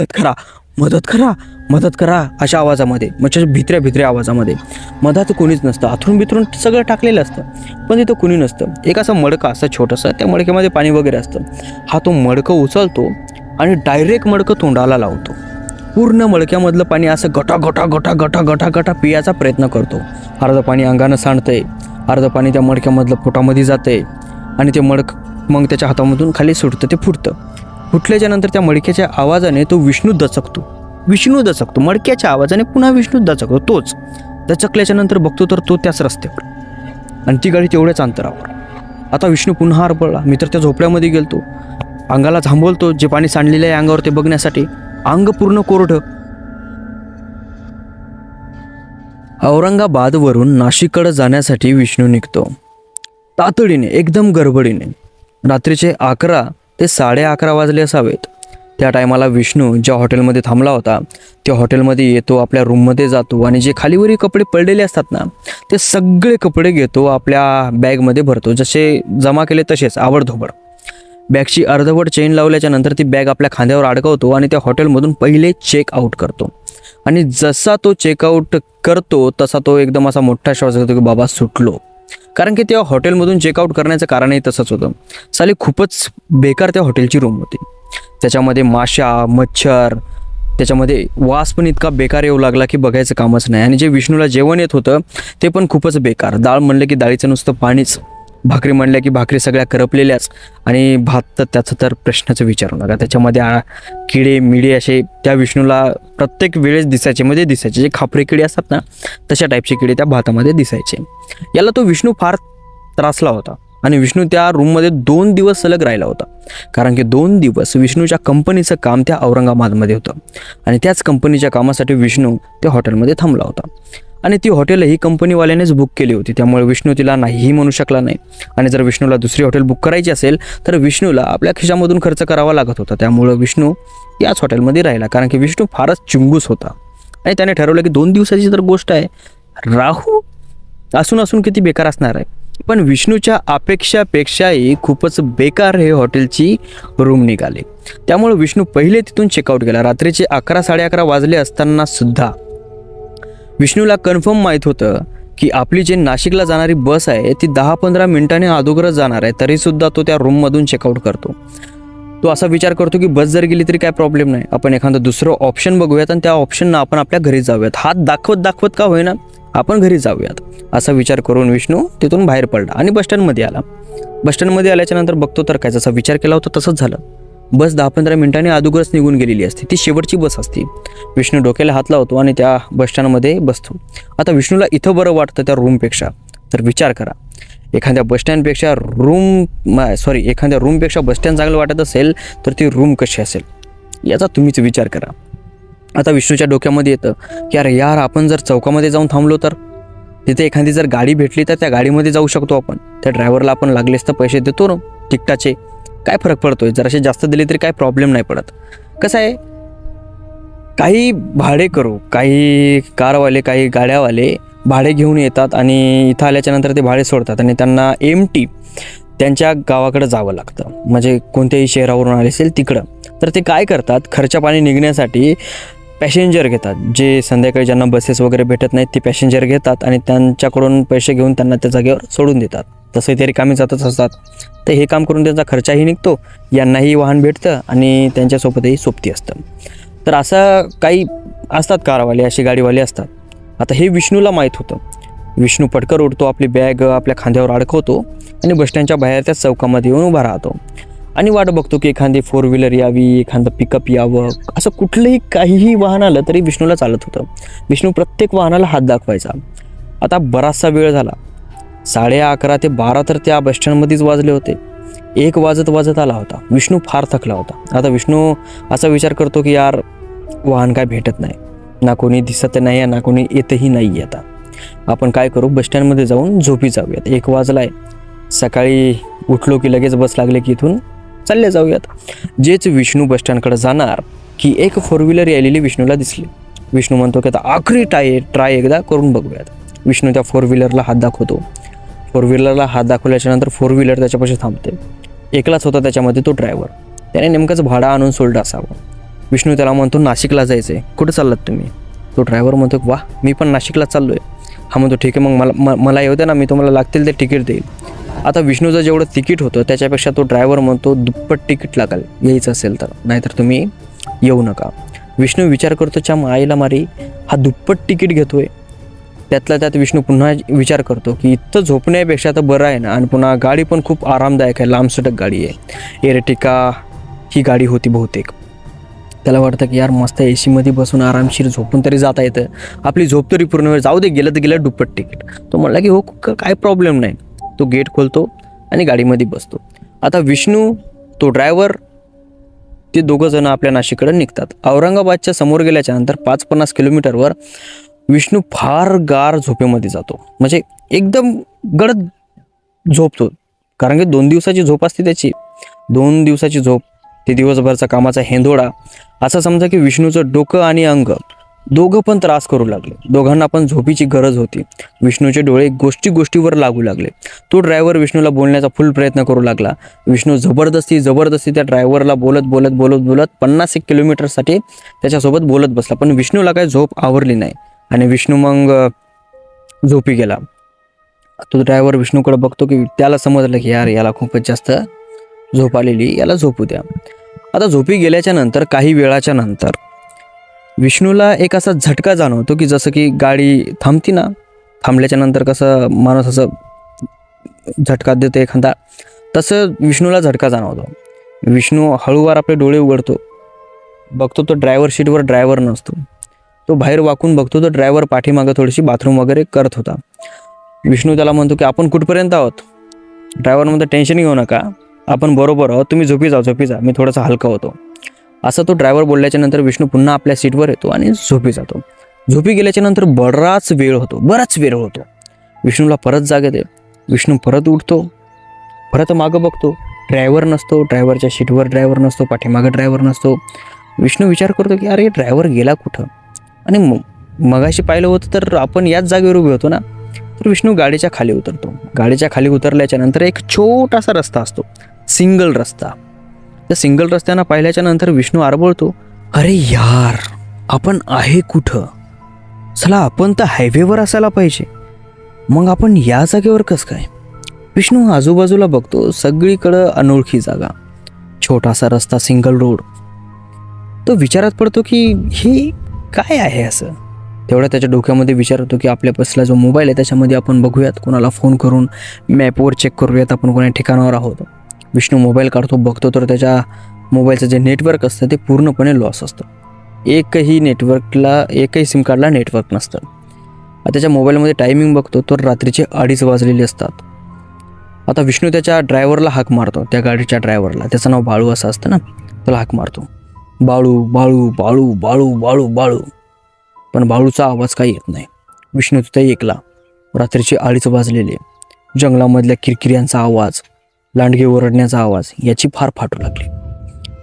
मदत करा. मदत करा. मदत करा अशा आवाजामध्ये. म्हणजे भित्र्या भित्र्या आवाजामध्ये. मधात कोणीच नसतं. आथरून बिथरून सगळं टाकलेलं असतं. पण तिथं कोणी नसतं. एक असं मडकं असं छोटंसं त्या मडक्यामध्ये पाणी वगैरे असतं. हा तो मडकं उचलतो आणि डायरेक्ट मडकं तोंडाला लावतो. पूर्ण मडक्यामधलं पाणी असं गटा गटा गटा गटा गटा गटा पियाचा प्रयत्न करतो. अर्धं पाणी अंगानं सांडतंय. अर्धं पाणी त्या मडक्यामधलं पोटामध्ये जातं आहे आणि ते मडक मग त्याच्या हातामधून खाली सुटतं ते फुटतं. फुटल्याच्या नंतर त्या मडक्याच्या आवाजाने तो विष्णू दचकतो. विष्णू दचकतो. मडक्याच्या आवाजाने पुन्हा विष्णू दचकतो. तोच दचकल्याच्या नंतर बघतो तर तो त्याच रस्त्यावर आणि ती गाडी तेवढ्याच अंतरावर. आता विष्णू पुन्हा हरपळला. मी तर त्या झोपड्यामध्ये गेलतो. अंगाला थांबवलतो जे पाणी सांडलेलं आहे अंगावर ते बघण्यासाठी अंग पूर्ण कोरडं. औरंगाबादवरून नाशिककडे जाण्यासाठी विष्णू निघतो. तातडीने एकदम गडबडीने. रात्रीचे अकरा ते साडे अकरा वाजले असावेत. त्या टायमाला विष्णू ज्या हॉटेलमध्ये थांबला होता त्या हॉटेलमध्ये येतो आपल्या रूममध्ये जातो आणि जे खालीवरी कपडे पडलेले असतात ना ते सगळे कपडे घेतो आपल्या बॅगमध्ये भरतो. जसे जमा केले तसेच आवडधोबड. बॅगची अर्धवट चेन लावल्याच्या नंतर ती बॅग आपल्या खांद्यावर अडकवतो आणि त्या हॉटेलमधून पहिले चेक आउट करतो. आणि जसा तो चेकआउट करतो तसा तो एकदम असा मोठा श्वास घेतो की बाबा सुटलो. कारण की त्या हॉटेलमधून चेकआउट करण्याचं कारणही तसंच होतं. साली खूपच बेकार त्या हॉटेलची रूम होती. त्याच्यामध्ये माशा मच्छर त्याच्यामध्ये वास पण इतका बेकार येऊ लागला की बघायचं कामच नाही. आणि जे विष्णूला जेवण येत होतं ते पण खूपच बेकार. डाळ म्हणलं की डाळीचं नुसतं पाणीच. भाकरी म्हणल्या की भाकरी सगळ्या करपलेल्याच. आणि भात तर त्याचं तर प्रश्नाचं विचारू नका. त्याच्यामध्ये किडे मिडे असे त्या विष्णूला प्रत्येक वेळेस दिसायचे मध्ये दिसायचे. जे खापरे किडे असतात ना तशा टाईपचे किडे त्या भातामध्ये दिसायचे. याला तो विष्णू फार त्रासला होता. आणि विष्णू त्या रूममध्ये दोन दिवस सलग राहिला होता. कारण की दोन दिवस विष्णूच्या कंपनीचं काम त्या औरंगाबादमध्ये होतं. आणि त्याच कंपनीच्या कामासाठी विष्णू त्या हॉटेलमध्ये थांबला होता. आणि ती हॉटेल ही कंपनीवाल्यानेच बुक केली होती. त्यामुळे विष्णू तिला नाहीही म्हणू शकला नाही. आणि जर विष्णूला दुसरी हॉटेल बुक करायची असेल तर विष्णूला आपल्या खिशामधून खर्च करावा लागत होता. त्यामुळं विष्णू याच हॉटेलमध्ये राहिला कारण की विष्णू फारच चिंगूस होता. आणि त्याने ठरवलं की दोन दिवसाची तर गोष्ट आहे राहू? असून असून किती बेकार असणार आहे. पण विष्णूच्या अपेक्षापेक्षाही खूपच बेकार हे हॉटेलची रूम निघाली. त्यामुळे विष्णू पहिले तिथून चेकआउट केला रात्रीचे अकरा साडे अकरा वाजले असताना सुद्धा विष्णूला कन्फर्म माहीत होतं की आपली जे नाशिकला जाणारी बस आहे ती दहा पंधरा मिनिटांनी अगोदरच जाणार आहे तरीसुद्धा तो त्या रूममधून चेकआउट करतो. तो असा विचार करतो की बस जर गेली तरी काय प्रॉब्लेम नाही. आपण एखादं दुसरं ऑप्शन बघूयात आणि त्या ऑप्शननं आपण आपल्या घरी जाऊयात. हात दाखवत दाखवत का होईना आपण घरी जाऊयात. असा विचार करून विष्णू तिथून बाहेर पडला आणि बसस्टँडमध्ये आला. बसस्टँडमध्ये आल्याच्यानंतर बघतो तर काय जसा विचार केला होता तसंच झालं. बस दहा पंधरा मिनिटांनी अगोदरच निघून गेलेली असते. ती शेवटची बस असते. विष्णू डोक्याला हात लावतो आणि त्या बसस्टँडमध्ये बसतो. आता विष्णूला इथं बरं वाटतं त्या रूमपेक्षा तर विचार करा. एखाद्या बसस्टँडपेक्षा रूम सॉरी एखाद्या रूमपेक्षा बसस्टँड चांगलं वाटत असेल तर ती रूम कशी असेल? याचा तुम्हीच विचार करा. आता विष्णूच्या डोक्यामध्ये येतं की अरे यार आपण जर चौकामध्ये जाऊन थांबलो तर? तिथे एखादी जर गाडी भेटली तर त्या गाडीमध्ये जाऊ शकतो आपण. त्या ड्रायव्हरला आपण लागलेच तर पैसे देतो ना. तिकटाचे काय फरक पडतो आहे जरासे जास्त दिले तरी काय प्रॉब्लेम नाही पडत. कसं आहे? काही भाडे करू काही कारवाले काही गाड्यावाले भाडे घेऊन येतात आणि इथं आल्याच्यानंतर ते भाडे सोडतात आणि त्यांना एम टी त्यांच्या गावाकडं जावं लागतं. म्हणजे कोणत्याही शहरावरून आले असेल तिकडं. तर ते काय करतात? खर्चा पाणी निघण्यासाठी पॅसेंजर घेतात. जे संध्याकाळी ज्यांना बसेस वगैरे भेटत नाहीत ते पॅसेंजर घेतात आणि त्यांच्याकडून पैसे घेऊन त्यांना त्या जागेवर सोडून देतात. तसे ते रिकामी जातच असतात. तर हे काम करून त्यांचा खर्चाही निघतो यांनाही वाहन भेटतं आणि त्यांच्यासोबतही सोबती असतं. तर असं काही असतात कारवाले असे गाडीवाले असतात. आता हे विष्णूला माहीत होतं. विष्णू पटकर उडतो आपली बॅग आपल्या खांद्यावर अडकवतो आणि बसस्टँडच्या बाहेर त्या चौकामध्ये येऊन उभा राहतो. आणि वाट बघतो की एखादी फोर व्हीलर यावी एखादं पिकअप यावं असं कुठलंही काहीही वाहन आलं तरी विष्णूला चालत होतं. विष्णू प्रत्येक वाहनाला हात दाखवायचा. आता बराचसा वेळ झाला. साडे अकरा ते बारा तर त्या बसस्टँडमध्येच वाजले होते. एक वाजत वाजत आला होता. विष्णू फार थकला होता. आता विष्णू असा विचार करतो की यार वाहन काय भेटत नाही. ना कोणी दिसत नाही ना कोणी येतही नाही आता. आपण काय करू? बसस्टँडमध्ये जाऊन झोपी जाऊयात. एक वाजला आहे सकाळी उठलो की लगेच बस लागले की इथून चालले जाऊयात. जेच विष्णू बसस्टँडकडे जाणार की एक फोर व्हीलर यायलेली विष्णूला दिसली. विष्णू म्हणतो की आता आखरी टाय ट्राय एकदा करून बघूयात. विष्णू त्या फोर व्हीलरला हात दाखवतो. फोर व्हीलरला हात दाखवल्याच्या नंतर फोर व्हीलर त्याच्यापाशी थांबते. एकलाच होता त्याच्यामध्ये तो ड्रायव्हर त्याने नेमकंच भाडा आणून सोडलं असावं. विष्णू त्याला म्हणतो नाशिकला जायचं आहे कुठं चाललात तुम्ही? तो ड्रायव्हर म्हणतो वा मी पण नाशिकला चाललो आहे हा म्हणतो ठीक आहे मग मला म मला येऊ द्या ना मी तुम्हाला लागतील ते तिकीट देईल. आता विष्णूचं जेवढं तिकीट होतं त्याच्यापेक्षा तो ड्रायव्हर म्हणतो दुप्पट तिकीट लागेल यायचं असेल तर. नाहीतर तुम्ही येऊ नका. विष्णू विचार करतो च्या आईला मारी. हा दुप्पट तिकीट घेतोय. त्यातल्या त्यात विष्णू पुन्हा विचार करतो की इथं झोपण्यापेक्षा तर बरं आहे ना. आणि पुन्हा गाडी पण खूप आरामदायक आहे. लांबसटक गाडी आहे. एरटिका ही गाडी होती बहुतेक. त्याला वाटतं की यार मस्त ए सीमध्ये बसून आरामशीर झोपून तरी जाता येतं. आपली झोप तरी पूर्ण वेळ जाऊ दे गेलं तर गेलं दुप्पट तिकीट. तो म्हणला की हो काय प्रॉब्लेम नाही. तो गेट खोलतो आणि गाडीमध्ये बसतो. आता विष्णू तो ड्रायव्हर ते दोघं जण आपल्या नाशिककडे निघतात. औरंगाबादच्या समोर गेल्याच्यानंतर पाच पन्नास किलोमीटरवर विष्णू फार गार झोपेमध्ये जातो. म्हणजे एकदम गडद झोपतो. कारण की दोन दिवसाची झोप असते त्याची. दोन दिवसाची झोप ते दिवसभरचा कामाचा हेंदोडा. असं समजा की विष्णूचं डोकं आणि अंग दोघं पण त्रास करू लागले. दोघांना पण झोपीची गरज होती. विष्णूचे डोळे गोष्टी गोष्टीवर लागू लागले. तो ड्रायव्हर विष्णूला बोलण्याचा फुल प्रयत्न करू लागला. विष्णू जबरदस्ती जबरदस्ती त्या ड्रायव्हरला बोलत बोलत बोलत बोलत पन्नास एक किलोमीटरसाठी त्याच्यासोबत बोलत बसला. पण विष्णूला काय झोप आवरली नाही. आणि विष्णू मग झोपी गेला. तो ड्रायव्हर विष्णूकडे बघतो की त्याला समजलं की यार याला खूपच जास्त झोप आलेली याला झोपू द्या. आता झोपी गेल्याच्यानंतर काही वेळाच्या नंतर विष्णूला एक असा झटका जाणवतो की जसं की गाडी थांबती ना थांबल्याच्या नंतर कसं माणूस असं झटका देतो एखादा तसं विष्णूला झटका जाणवतो. विष्णू हळूवार आपले डोळे उघडतो. बघतो तो ड्रायव्हर सीटवर ड्रायव्हर नसतो. तो बाहेर वाकून बघतो तर ड्रायव्हर पाठीमागं थोडीशी बाथरूम वगैरे करत होता. विष्णू त्याला म्हणतो की आपण कुठपर्यंत आहोत? ड्रायव्हर म्हणतो टेन्शन घेऊ नका. आपण बरोबर आहोत. तुम्ही झोपी जा झोपी जा. मी थोडासा हलका होतो. असं तो ड्रायव्हर बोलल्याच्या नंतर विष्णू पुन्हा आपल्या सीटवर येतो आणि झोपी जातो. झोपी गेल्याच्यानंतर बराच वेळ होतो बराच वेळ होतो. विष्णूला परत जाग येते. विष्णू परत उठतो परत मागं बघतो. ड्रायव्हर नसतो ड्रायव्हरच्या सीटवर ड्रायव्हर नसतो पाठीमागं ड्रायव्हर नसतो. विष्णू विचार करतो की अरे ड्रायव्हर गेला कुठं? आणि मगाशी पाहिलं होतं तर आपण याच जागेवर उभे होतो ना तर विष्णू गाडीच्या खाली उतरतो. गाडीच्या खाली उतरल्याच्या नंतर एक छोटासा रस्ता असतो. सिंगल रस्ता. त्या सिंगल रस्त्यानं पाहिल्याच्या नंतर विष्णू आरबळतो अरे यार आपण आहे कुठं? चला आपण तर हायवेवर असायला पाहिजे. मग आपण या जागेवर कसं काय? विष्णू आजूबाजूला बघतो सगळीकडं अनोळखी जागा. छोटासा रस्ता सिंगल रोड. तो विचारात पडतो की हे काय आहे असं? तेवढा त्याच्या डोक्यामध्ये विचार होतो की आपल्या बसला जो मोबाईल आहे त्याच्यामध्ये आपण बघूयात कोणाला फोन करून मॅपवर चेक करूयात आपण कोणा ठिकाणावर आहोत. विष्णू मोबाईल काढतो बघतो तर त्याच्या मोबाईलचं जे नेटवर्क असतं ते पूर्णपणे लॉस असतं. एकही नेटवर्कला एकही सिम कार्डला नेटवर्क नसतं. आता त्याच्या मोबाईलमध्ये टायमिंग बघतो तर रात्रीचे अडीच वाजलेले असतात. आता विष्णू त्याच्या ड्रायव्हरला हाक मारतो त्या गाडीच्या ड्रायव्हरला त्याचं नाव बाळू असं असतं ना त्याला हाक मारतो. बाळू बाळू बाळू बाळू बाळू बाळू. पण बाळूचा आवाज काही येत नाही. विष्णू तिथे ऐकला. रात्रीचे अडीच वाजलेले. जंगलामधल्या किरकिऱ्यांचा आवाज लांडगे ओरडण्याचा आवाज याची फार फाटू लागली.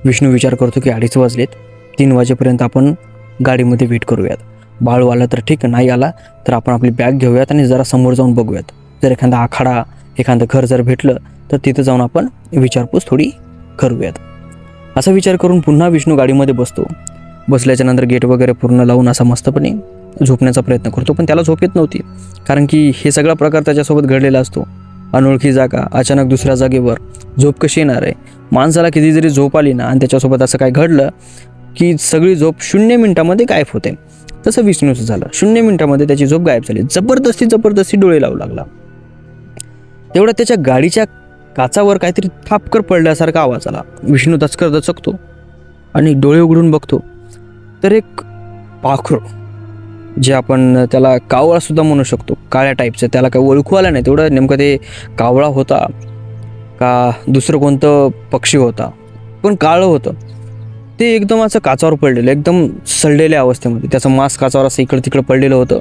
विष्णू विचार करतो की अडीच वाजलेत. तीन वाजेपर्यंत आपण गाडीमध्ये वेट करूयात. बाळू आला तर ठीक नाही आला तर आपण आपली बॅग घेऊयात आणि जरा समोर जाऊन बघूयात. जर एखादा आखाडा एखादं घर जर भेटलं तर तिथं जाऊन आपण विचारपूस थोडी करूयात. असा विचार करून पुन्हा विष्णू गाडीमध्ये बसतो. बसल्याच्या नंतर गेट वगैरे पूर्ण लावून असा मस्तपणे झोपण्याचा प्रयत्न करतो पण त्याला झोप येत नव्हती. कारण की हे सगळा प्रकार त्याच्यासोबत घडलेला असतो. अनोळखी जागा अचानक दुसऱ्या जागेवर झोप कशी येणार आहे? माणसाला किती जरी झोप आली ना आणि त्याच्यासोबत असं काय घडलं की सगळी झोप शून्य मिनिटामध्ये गायब होते. तसं विष्णूचं झालं. शून्य मिनिटामध्ये त्याची झोप गायब झाली. जबरदस्ती जबरदस्ती डोळे लावू लागला. तेवढ्यात त्याच्या गाडीच्या काचावर काहीतरी थापकर पडल्यासारखा आवाज आला. विष्णू दचकर दचकतो आणि डोळे उघडून बघतो. तर एक पाखरू जे आपण त्याला कावळासुद्धा म्हणू शकतो. काळ्या टाईपचं त्याला काही ओळखू आलं नाही. तेवढं नेमकं ते कावळा होता का दुसरं कोणतं पक्षी होता? पण काळं होतं. ते एकदम असं काचावर पडलेलं एकदम सडलेल्या अवस्थेमध्ये. त्याचं मांस काचावर असं इकडं तिकडं पडलेलं होतं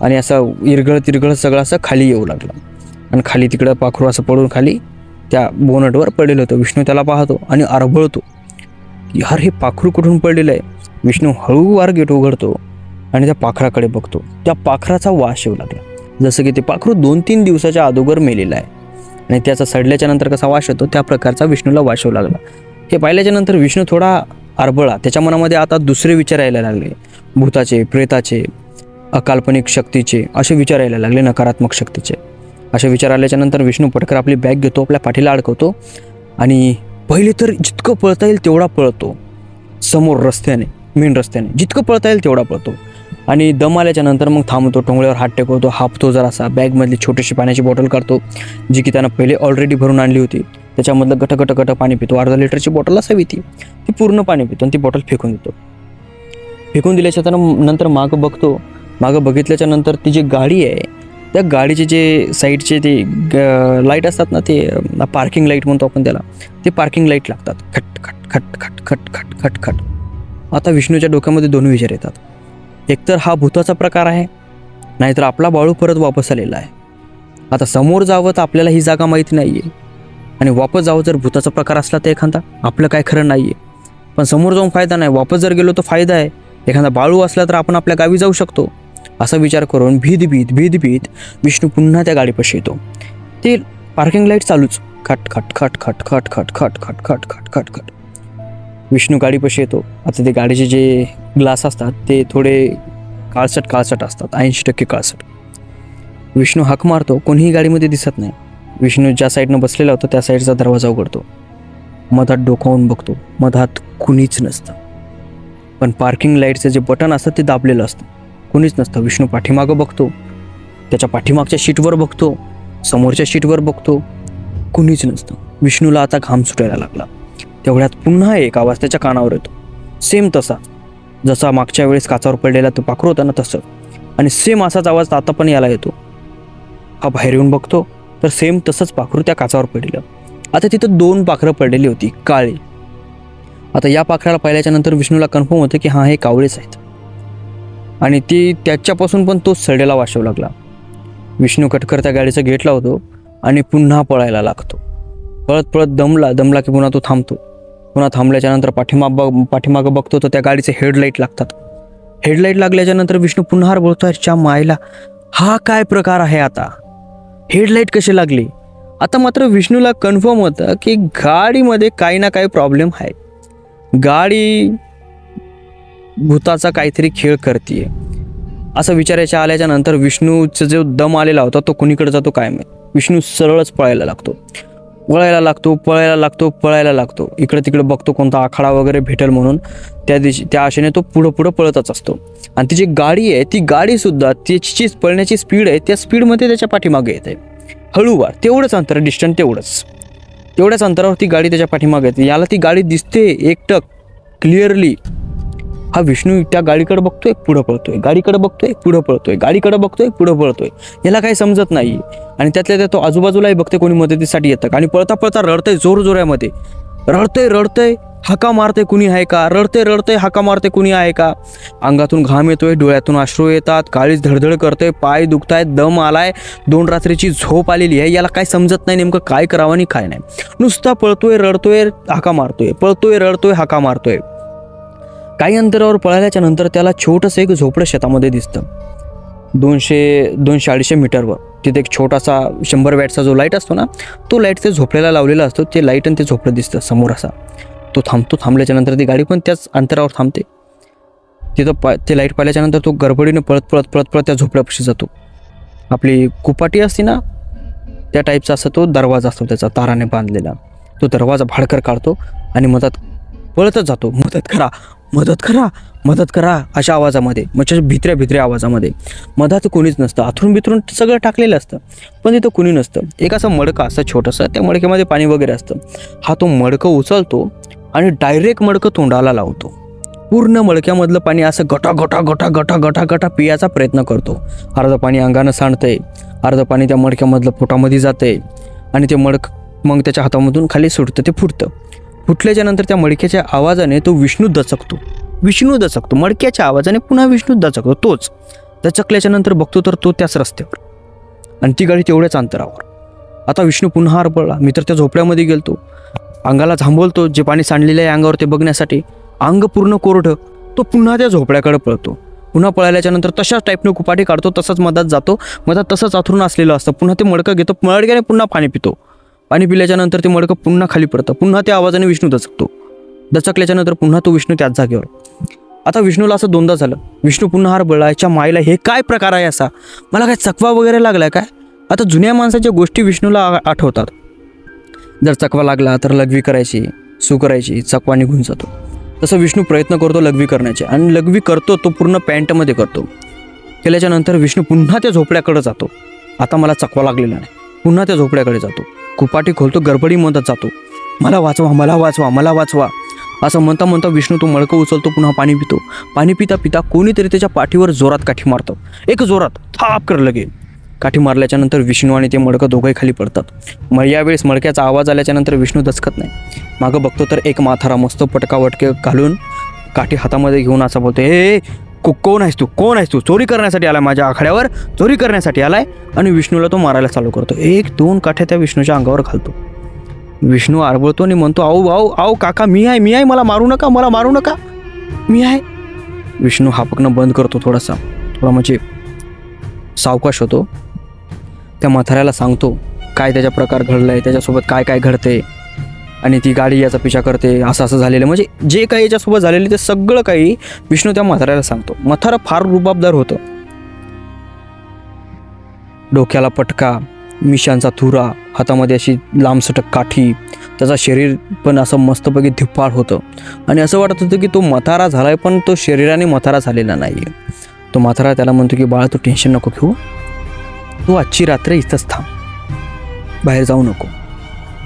आणि असं इरगळ तिरगळ सगळं असं खाली येऊ लागलं. आणि खाली तिकडं पाखरू असं पडून खाली त्या बोनटवर पडलेलं होतं. विष्णू त्याला पाहतो आणि आरबळतो यार हे पाखरू कुठून पडलेलं आहे? विष्णू हळूवार गेट उघडतो आणि त्या पाखराकडे बघतो. त्या पाखराचा वास येऊ लागला. जसं की ते पाखरू दोन तीन दिवसाच्या अगोदर मेलेलं आहे. आणि त्याचा सडल्याच्या नंतर कसा वास येतो त्या प्रकारचा विष्णूला वास येऊ लागला. हे पाहिल्याच्या नंतर विष्णू थोडा आरबळा त्याच्या मनामध्ये आता दुसरे विचार यायला लागले. भूताचे प्रेताचे अकाल्पनिक शक्तीचे असे विचार यायला लागले नकारात्मक शक्तीचे. असे विचार आल्याच्यानंतर विष्णू पटकर आपली बॅग घेतो आपल्या पाठीला अडकवतो आणि पहिले तर जितकं पळता येईल तेवढा पळतो. समोर रस्त्याने मेन रस्त्याने. जितकं पळता येईल तेवढा पळतो. आणि दम आल्याच्यानंतर मग थांबतो टोंगळ्यावर हात टेकवतो हापतो जरासा. बॅगमधली छोटीशी पाण्याची बॉटल काढतो जी की त्यानं पहिले ऑलरेडी भरून आणली होती. त्याच्यामधलं गट गट गट पाणी पितो. अर्धा लिटरची बॉटल असावी ती. ती पूर्ण पाणी पितो आणि ती बॉटल फेकून देतो. फेकून दिल्याच्या त्यानं नंतर मागं बघतो. मागं बघितल्याच्या नंतर ती जी गाडी आहे त्या गाडीचे जे साईडचे ते लाइट असतात ना ते पार्किंग लाइट म्हणतो आपण त्याला ते पार्किंग लाइट लागतात. खट खट खट खट खट खट खट खट. आता विष्णूच्या डोक्यामध्ये दोन विचार येतात. एकतर हा भूताचा प्रकार आहे नाहीतर आपला बाळू परत वापस आलेला आहे. आता समोर जावं तर आपल्याला ही जागा माहीत नाही आहे आणि वापस जावं जर भूताचा प्रकार असला तर एखादा आपलं काय खरं नाही आहे पण समोर जाऊन फायदा नाही. वापस जर गेलो तर फायदा आहे. एखादा बाळू असला तर आपण आपल्या गावी जाऊ शकतो. असा विचार करून भीतभीत भीत भीत विष्णू पुन्हा त्या गाडीपाशी येतो ते पार्किंग लाइट चालूच खट खट खट खट खट खट खट खट खट खट खट खट विष्णू गाडीपाशी येतो आता ते गाडीचे जे ग्लास असतात ते थोडे काळसट काळसट असतात ऐंशी टक्के काळसट विष्णू हाक मारतो कोणीही गाडीमध्ये दिसत नाही विष्णू ज्या साईडनं बसलेला होता त्या साईडचा दरवाजा उघडतो मधात डोकावून बघतो मधात कुणीच नसतं पण पार्किंग लाईटचं जे बटन असतं ते दाबलेलं असतं कुणीच नसतं. विष्णू पाठीमागं बघतो. त्याच्या पाठीमागच्या शीटवर बघतो. समोरच्या शीटवर बघतो. कुणीच नसतं. विष्णूला आता घाम सुटायला लागला. तेवढ्यात पुन्हा एक आवाज त्याच्या कानावर येतो. सेम तसा. जसा मागच्या वेळेस काचावर पडलेला तो पाखरू होता ना तसं. आणि सेम असाच आवाज आता पण याला येतो. हा बाहेर येऊन बघतो. तर सेम तसंच पाखरू त्या काचावर पडलेलं. आता तिथं दोन पाखरं पडलेली होती. काळी. आता या पाखराला पाहिल्याच्या नंतर विष्णूला कन्फर्म होतं की हां हे कावळेच आहेत. आणि ती त्याच्यापासून पण तो सडेला वाचवू लागला. विष्णू कटकर त्या गाडीचा गेट लावतो आणि पुन्हा पळायला लागतो. पळत पळत दमला दमला की पुन्हा तो थांबतो. पुन्हा थांबल्याच्यानंतर पाठीमाग बघ पाठीमागं बघतो तर त्या गाडीचे हेडलाईट लागतात. हेडलाईट लागल्याच्यानंतर विष्णू पुन्हा बोलतो च्या मायला हा काय प्रकार आहे आता? हेडलाईट कशी लागली? आता मात्र विष्णूला कन्फर्म होतं की गाडीमध्ये काही ना काही प्रॉब्लेम आहे. गाडी भूताचा काहीतरी खेळ करते असं विचारायच्या आल्याच्यानंतर विष्णूचा जो दम आलेला होता तो कुणीकडे जातो काय माहीत? विष्णू सरळच पळायला लागतो. पळायला लागतो पळायला लागतो पळायला लागतो. इकडे तिकडे बघतो कोणता आखाडा वगैरे भेटेल म्हणून. त्या दिवशी त्या आशेने तो पुढं पुढं पळतच असतो. आणि ती जी गाडी आहे ती गाडीसुद्धा त्याची जी पळण्याची स्पीड आहे त्या स्पीडमध्ये त्याच्या पाठीमागे येते. हळूवार तेवढंच अंतर डिस्टन्स तेवढंच. तेवढ्याच अंतरावर ती गाडी त्याच्या पाठीमागे येते. याला ती गाडी दिसते एकटक क्लिअरली हा विष्णू त्या गाडीकडे बघतोय पुढं पळतोय. गाडीकडे बघतोय पुढं पळतोय. गाडीकडे बघतोय पुढं पळतोय. याला काही समजत नाही. आणि त्यातल्या त्या तो आजूबाजूलाही बघते कोणी मदतीसाठी येतं आणि पळता पळता रडतंय जोर जोऱ्यामध्ये रडतंय रडतंय हाका मारते कुणी आहे का. रडतंय रडतंय हाका मारते कुणी आहे का. अंगातून घाम येतोय डोळ्यातून अश्रू येतात. काळीच धडधड करतोय पाय दुखतायत दम आलाय. दोन रात्रीची झोप आलेली आहे. याला काय समजत नाही नेमकं काय करावं आणि काय नाही. नुसता पळतोय रडतोय हाका मारतोय. पळतोय रडतोय हाका मारतोय. काही अंतरावर पळाल्याच्या नंतर त्याला छोटंसं एक झोपडं शेतामध्ये दिसतं. दोनशे दोनशे अडीचशे मीटरवर. तिथे एक छोटासा शंभर वॅटचा जो लाइट असतो ना तो लाइट ते झोपड्याला लावलेला असतो. ते लाइट आणि ते झोपडं दिसतं समोर असा. तो थांबतो थांबल्याच्या नंतर ती गाडी पण त्याच अंतरावर थांबते. तिथं पा ते लाइट पाहिल्याच्या नंतर तो गडबडीनं पळत पळत पळत पळत त्या झोपड्यापाशी जातो. आपली कुपाटी असते ना त्या टाईपचा असा तो दरवाजा असतो त्याचा ताराने बांधलेला. तो दरवाजा भाडकर काढतो आणि मधात पळतच जातो. मदत करा. मदत करा मदत करा अशा आवाजामध्ये. म्हणजे भित्र्या भित्र्या आवाजामध्ये. मधात कोणीच नसतं. आथरून बिथरून सगळं टाकलेलं असतं. पण तिथं कोणी नसतं. एक असं मडकं असतं छोटंसं त्या मडक्यामध्ये पाणी वगैरे असतं. हा तो मडकं उचलतो आणि डायरेक्ट मडकं तोंडाला लावतो. पूर्ण मडक्यामधलं पाणी असं गटा गटा गटा गटा गटा गटा पियाचा प्रयत्न करतो. अर्धं पाणी अंगानं सांडतंय. अर्धं पाणी त्या मडक्यामधलं पोटामध्ये जातंय. आणि ते मडक मग त्याच्या हातामधून खाली सुटतं ते फुटतं. फुटल्याच्या नंतर त्या मडक्याच्या आवाजाने तो विष्णू दचकतो. विष्णू दचकतो. मडक्याच्या आवाजाने पुन्हा विष्णू दचकतो. तोच दचकल्याच्या नंतर बघतो तर तो त्याच रस्त्यावर आणि ती गाडी तेवढ्याच अंतरावर. आता विष्णू पुन्हा हरपळला. मी तर त्या झोपड्यामध्ये गेलतो. अंगाला झांबवलतो जे पाणी सांडलेलं आहे अंगावर ते बघण्यासाठी अंग पूर्ण कोरडं. तो पुन्हा त्या झोपड्याकडे पळतो. पुन्हा पळाल्याच्या नंतर तशाच टाईपनं कुपाटी काढतो. तसंच मधात जातो. मधात तसंच आथरून असलेलं असतं. पुन्हा ते मडकं घेतो. मडक्याने पुन्हा पाणी पितो. पाणी पिल्याच्यानंतर ते मडकं पुन्हा खाली पडतं. पुन्हा त्या आवाजाने विष्णू दचकतो. दचकल्याच्यानंतर पुन्हा तो विष्णू त्याच जागेवर. आता विष्णूला असं दोनदा झालं. विष्णू पुन्हा हार बळायच्या मायला हे काय प्रकार आहे असा? मला काय चकवा वगैरे लागला काय? आता जुन्या माणसाच्या गोष्टी विष्णूला आठवतात. जर चकवा लागला तर लघवी करायची सू करायची चकवा निघून जातो. तसं विष्णू प्रयत्न करतो लघवी करण्याचे आणि लघवी करतो तो पूर्ण पॅन्टमध्ये करतो. केल्याच्यानंतर विष्णू पुन्हा त्या झोपड्याकडे जातो. आता मला चकवा लागलेला नाही. पुन्हा त्या झोपड्याकडे जातो. कुपाटी खोलतो गडबडीमध्ये जातो. मला वाचवा मला वाचवा मला वाचवा. असं म्हणता म्हणता विष्णू तो मडकं उचलतो पुन्हा पाणी पितो. पाणी पिता पिता कोणीतरी त्याच्या पाठीवर जोरात काठी मारतं. एक जोरात थाप कर लगे. काठी मारल्याच्या नंतर विष्णू आणि ते मडकं दोघंही खाली पडतात. मग यावेळेस मडक्याचा आवाज आल्याच्यानंतर विष्णू दचकत नाही. मागं बघतो तर एक माथारा मस्त पटका वटके घालून काठी हातामध्ये घेऊन असा बोलतो हे को कोण आहेस तू? कोण आहेस तू? चोरी करण्यासाठी आला माझ्या आखाड्यावर चोरी करण्यासाठी आलाय आणि विष्णूला तो मारायला चालू करतो. एक दोन काठ्या त्या विष्णूच्या अंगावर घालतो. विष्णू आरबळतो आणि म्हणतो आऊ आऊ आऊ काका मी आहे मी आहे मला मारू नका मला मारू नका. मी आहे. विष्णू हापकणं बंद करतो थोडासा. थोडा म्हणजे सावकाश होतो. त्या म्हाताऱ्याला सांगतो काय त्याचा प्रकार घडलाय? त्याच्यासोबत काय काय घडते आणि ती गाडी याचा पिछा करते असं असं झालेलं. म्हणजे जे काही याच्यासोबत झालेलं ते सगळं काही विष्णू त्या म्हाताऱ्याला सांगतो. म्हातारा फार रुबाबदार होतं. डोक्याला पटका मिशांचा थुरा हातामध्ये अशी लांबसटक काठी त्याचा शरीर पण असं मस्तपैकी धिप्पाळ होतं. आणि असं वाटत होतं की तो मथारा झाला आहे पण तो शरीराने मथारा झालेला नाही तो म्हातारा त्याला म्हणतो की बाळा तू टेन्शन नको घेऊ. तू आजची रात्र इथंच थांब. बाहेर जाऊ नको.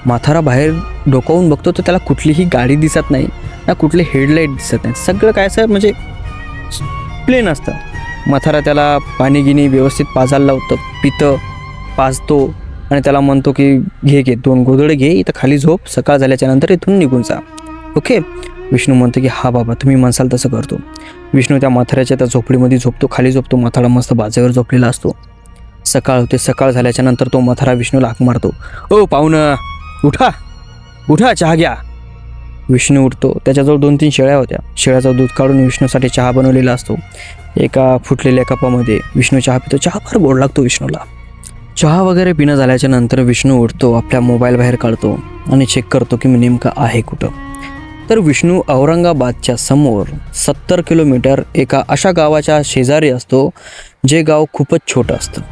म्हातारा बाहेर डोकावून बघतो तर त्याला कुठलीही गाडी दिसत नाही ना कुठले हेडलाईट दिसत नाही सगळं काय असं म्हणजे प्लेन असतं. मथारा त्याला पाणी गिनी व्यवस्थित पाजायला लावतं पितं पाजतो आणि त्याला म्हणतो की घे घे दोन गोदडे घे इथं खाली झोप सकाळ झाल्याच्यानंतर इथून निघून जा. ओके? विष्णू म्हणतो की हा बाबा तुम्ही म्हणसाल तसं करतो. विष्णू त्या म्हाताऱ्याच्या त्या झोपडीमध्ये झोपतो खाली झोपतो म्हातारा मस्त बाजेवर झोपलेला असतो. सकाळ होते सकाळ झाल्याच्यानंतर तो मथारा विष्णूला हाक मारतो. ओ पाहुणं उठा. उठा चहा घ्या. विष्णू उठतो. त्याच्याजवळ दोन तीन शेळ्या होत्या. शेळ्याचं दूध काढून विष्णूसाठी चहा बनवलेला असतो. एका फुटलेल्या कपामध्ये विष्णू चहा पितो. चहा फार गोड लागतो विष्णूला. चहा वगैरे पिणं झाल्याच्यानंतर विष्णू उठतो आपल्या मोबाईल बाहेर काढतो आणि चेक करतो की मी नेमका आहे कुठं. तर विष्णू औरंगाबादच्या समोर सत्तर किलोमीटर एका अशा गावाच्या शेजारी असतो जे गाव खूपच छोटं असतं.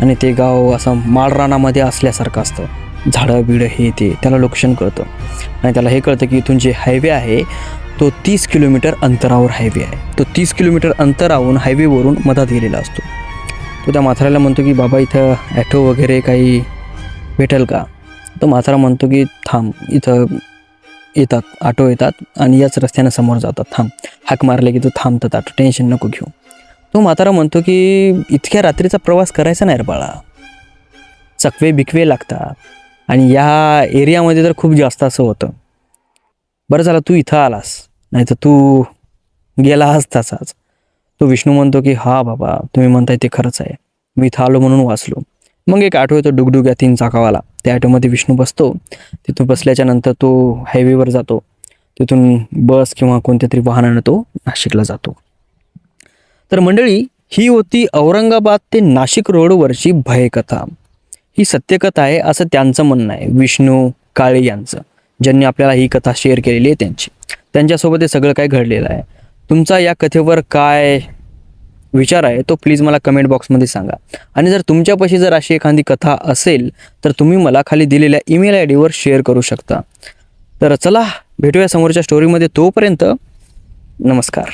आणि ते गाव असं माळरानामध्ये असल्यासारखं असतं. झाडं बिडं हे ते त्याला लोकेशन कळतं. आणि त्याला हे कळतं की इथून जे हायवे आहे तो तीस किलोमीटर अंतरावर हायवे आहे. तो तीस किलोमीटर अंतरावरून हायवेवरून मधात गेलेला असतो. तो त्या म्हाताऱ्याला म्हणतो की बाबा इथं ॲटो वगैरे काही भेटेल का? तो म्हातारा म्हणतो की थांब इथं येतात ऑटो येतात आणि याच रस्त्यानं समोर जातात. थांब. हाक मारले की तो थांबतात ऑटो टेन्शन नको घेऊ. तो म्हातारा म्हणतो की इतक्या रात्रीचा प्रवास करायचा नाही रे बाळा. चकवे बिकवे लागतात. आणि या एरियामध्ये तर खूप जास्त असं होतं. बरं झालं तू इथं आलास. नाही तर तू गेला असताच तो विष्णू म्हणतो की हा बाबा तुम्ही म्हणताय ते खरंच आहे. मी इथं आलो म्हणून वाचलो. मग एक आठव येतो डुगडुग या तीन चाकावाला. त्या ऑटोमध्ये विष्णू बसतो. तिथून बसल्याच्या नंतर तो हायवेवर जातो. तिथून बस किंवा कोणत्या तरी वाहनानं तो नाशिकला जातो. तर मंडळी ही होती औरंगाबाद ते नाशिक रोडवरची भयकथा. ही सत्यकथा आहे असं त्यांचं म्हणणं आहे. विष्णू काळे यांचं. ज्यांनी आपल्याला ही कथा शेअर केलेली आहे त्यांची. त्यांच्यासोबत हे सगळं काय घडलेलं आहे. तुमचा या कथेवर काय विचार आहे तो प्लीज मला कमेंट बॉक्समध्ये सांगा. आणि जर तुमच्यापाशी जर अशी एखादी कथा असेल तर तुम्ही मला खाली दिलेल्या ईमेल आय डीवर शेअर करू शकता. तर चला भेटूया समोरच्या स्टोरीमध्ये तोपर्यंत नमस्कार.